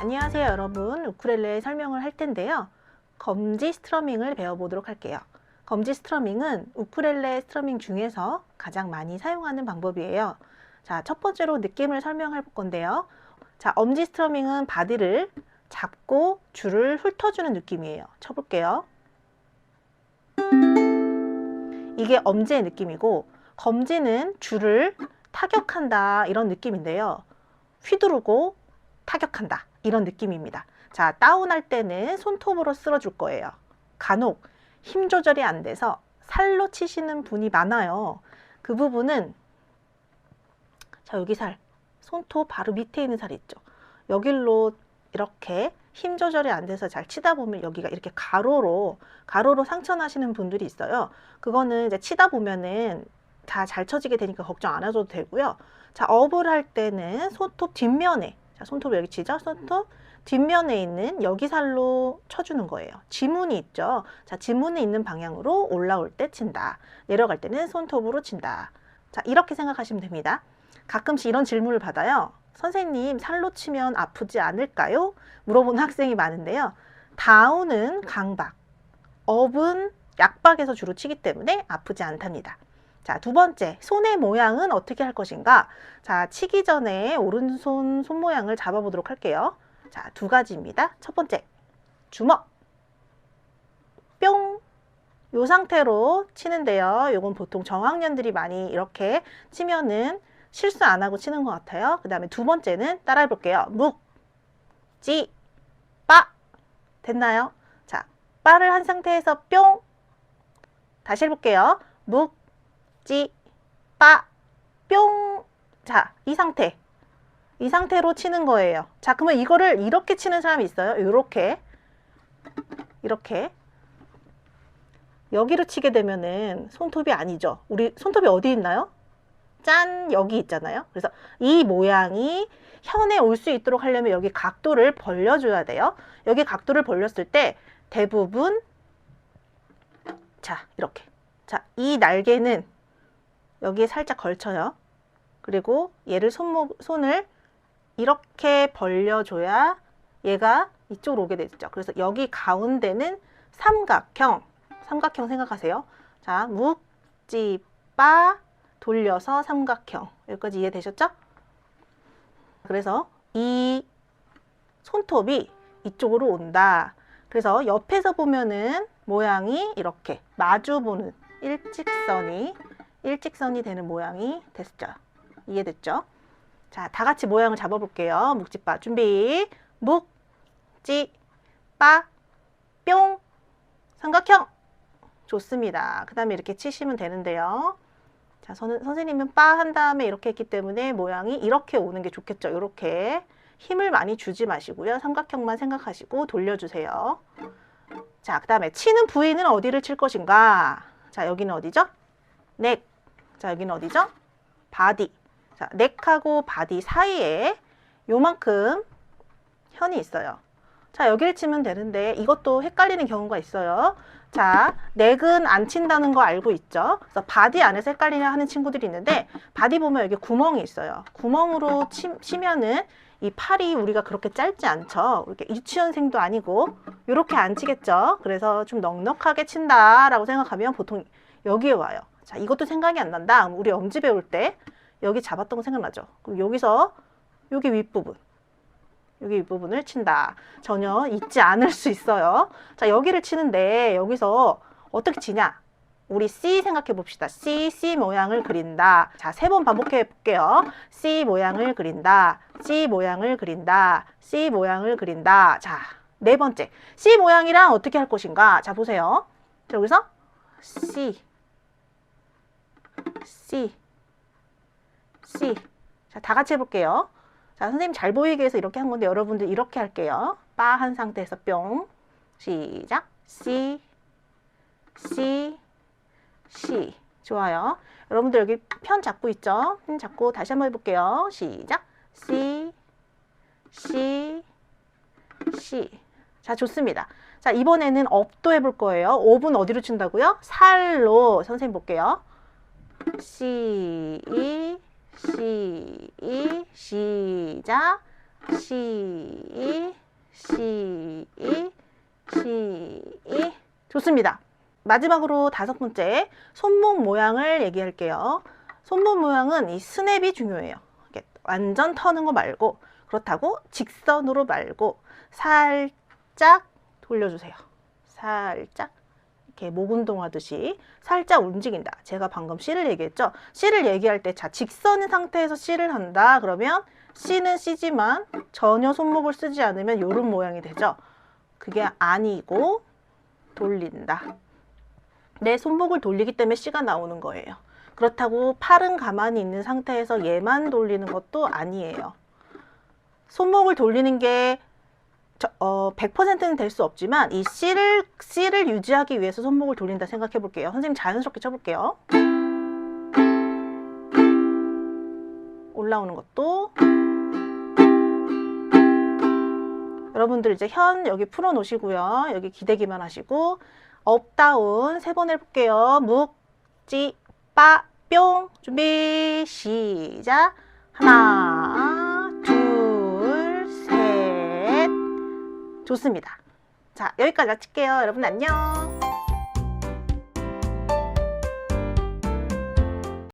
안녕하세요 여러분. 우쿨렐레 설명을 할 텐데요. 검지 스트러밍을 배워보도록 할게요. 검지 스트러밍은 우쿨렐레 스트러밍 중에서 가장 많이 사용하는 방법이에요. 자 첫 번째로 느낌을 설명할 건데요. 자 엄지 스트러밍은 바디를 잡고 줄을 훑어주는 느낌이에요. 쳐볼게요. 이게 엄지의 느낌이고 검지는 줄을 타격한다 이런 느낌인데요. 휘두르고 타격한다. 이런 느낌입니다. 자, 다운할 때는 손톱으로 쓸어줄 거예요. 간혹 힘 조절이 안 돼서 살로 치시는 분이 많아요. 그 부분은 자, 여기 살. 손톱 바로 밑에 있는 살 있죠. 여길로 이렇게 힘 조절이 안 돼서 잘 치다 보면 여기가 이렇게 가로로 가로로 상처 나시는 분들이 있어요. 그거는 이제 치다 보면은 다 잘 쳐지게 되니까 걱정 안 하셔도 되고요. 자, 업을 할 때는 손톱 뒷면에 자, 손톱 여기 치죠? 손톱 뒷면에 있는 여기 살로 쳐주는 거예요. 지문이 있죠? 자, 지문이 있는 방향으로 올라올 때 친다. 내려갈 때는 손톱으로 친다. 자, 이렇게 생각하시면 됩니다. 가끔씩 이런 질문을 받아요. 선생님, 살로 치면 아프지 않을까요? 물어보는 학생이 많은데요. 다운은 강박, 업은 약박에서 주로 치기 때문에 아프지 않답니다. 자, 두 번째, 손의 모양은 어떻게 할 것인가? 자, 치기 전에 오른손 손 모양을 잡아보도록 할게요. 자, 두 가지입니다. 첫 번째, 주먹. 뿅. 요 상태로 치는데요. 요건 보통 저학년들이 많이 이렇게 치면은 실수 안 하고 치는 것 같아요. 그 다음에 두 번째는 따라해 볼게요. 묵, 지, 빠. 됐나요? 자, 빠를 한 상태에서 뿅. 다시 해볼게요. 묵, 찌, 빠, 뿅. 자, 이 상태. 이 상태로 치는 거예요. 자, 그러면 이거를 이렇게 치는 사람이 있어요. 이렇게. 이렇게. 여기로 치게 되면은 손톱이 아니죠. 우리 손톱이 어디 있나요? 짠! 여기 있잖아요. 그래서 이 모양이 현에 올 수 있도록 하려면 여기 각도를 벌려줘야 돼요. 여기 각도를 벌렸을 때 대부분 자, 이렇게. 자, 이 날개는 여기에 살짝 걸쳐요. 그리고 얘를 손목, 손을 이렇게 벌려줘야 얘가 이쪽으로 오게 되죠. 그래서 여기 가운데는 삼각형, 삼각형 생각하세요. 자, 묵, 지, 빠 돌려서 삼각형. 여기까지 이해되셨죠? 그래서 이 손톱이 이쪽으로 온다. 그래서 옆에서 보면은 모양이 이렇게 마주보는 일직선이 일직선이 되는 모양이 됐죠. 이해됐죠? 자, 다 같이 모양을 잡아볼게요. 묵지빠 준비. 묵, 지, 빠, 뿅. 삼각형. 좋습니다. 그 다음에 이렇게 치시면 되는데요. 자, 선, 선생님은 빠 한 다음에 이렇게 했기 때문에 모양이 이렇게 오는 게 좋겠죠. 이렇게. 힘을 많이 주지 마시고요. 삼각형만 생각하시고 돌려주세요. 자, 그 다음에 치는 부위는 어디를 칠 것인가? 자, 여기는 어디죠? 넥. 자, 여기는 어디죠? 바디. 자, 넥하고 바디 사이에 요만큼 현이 있어요. 자, 여기를 치면 되는데 이것도 헷갈리는 경우가 있어요. 자, 넥은 안 친다는 거 알고 있죠? 그래서 바디 안에서 헷갈리려 하는 친구들이 있는데 바디 보면 여기 구멍이 있어요. 구멍으로 치, 치면은 이 팔이 우리가 그렇게 짧지 않죠. 이렇게 유치원생도 아니고 이렇게 안 치겠죠. 그래서 좀 넉넉하게 친다라고 생각하면 보통 여기에 와요. 자, 이것도 생각이 안 난다. 우리 엄지 배울 때 여기 잡았던 거 생각나죠? 그럼 여기서 여기 윗부분 여기 윗부분을 친다. 전혀 잊지 않을 수 있어요. 자, 여기를 치는데 여기서 어떻게 치냐? 우리 C 생각해 봅시다. C, C 모양을 그린다. 자, 세 번 반복해 볼게요. C 모양을 그린다. C 모양을 그린다. C 모양을 그린다. 자, 네 번째. C 모양이랑 어떻게 할 것인가? 자, 보세요. 자, 여기서 C, C, C. 자, 다 같이 해볼게요. 자, 선생님 잘 보이게 해서 이렇게 한 건데 여러분들 이렇게 할게요. 빠 한 상태에서 뿅. 시작. C, C, C. 좋아요. 여러분들 여기 편 잡고 있죠? 편 잡고 다시 한번 해볼게요. 시작. C, C, C. 자, 좋습니다. 자, 이번에는 업도 해볼 거예요. 업은 어디로 친다고요? 살로. 선생님 볼게요. C, E, C, E, 시작. 시, 시, 시. 좋습니다. 마지막으로 다섯 번째, 손목 모양을 얘기할게요. 손목 모양은 이 스냅이 중요해요. 완전 터는 거 말고, 그렇다고 직선으로 말고, 살짝 돌려주세요. 살짝. 이렇게 목 운동하듯이 살짝 움직인다. 제가 방금 C를 얘기했죠. C를 얘기할 때, 자, 직선인 상태에서 C를 한다. 그러면 C는 C지만 전혀 손목을 쓰지 않으면 이런 모양이 되죠. 그게 아니고 돌린다. 내 손목을 돌리기 때문에 C가 나오는 거예요. 그렇다고 팔은 가만히 있는 상태에서 얘만 돌리는 것도 아니에요. 손목을 돌리는 게 저, 어, 100%는 될 수 없지만 이 C를 C를 유지하기 위해서 손목을 돌린다 생각해 볼게요. 선생님 자연스럽게 쳐볼게요. 올라오는 것도 여러분들 이제 현 여기 풀어 놓으시고요. 여기 기대기만 하시고 업다운 세 번 해볼게요. 묵지 빠뿅 준비 시작 하나 좋습니다. 자 여기까지 마칠게요. 여러분 안녕.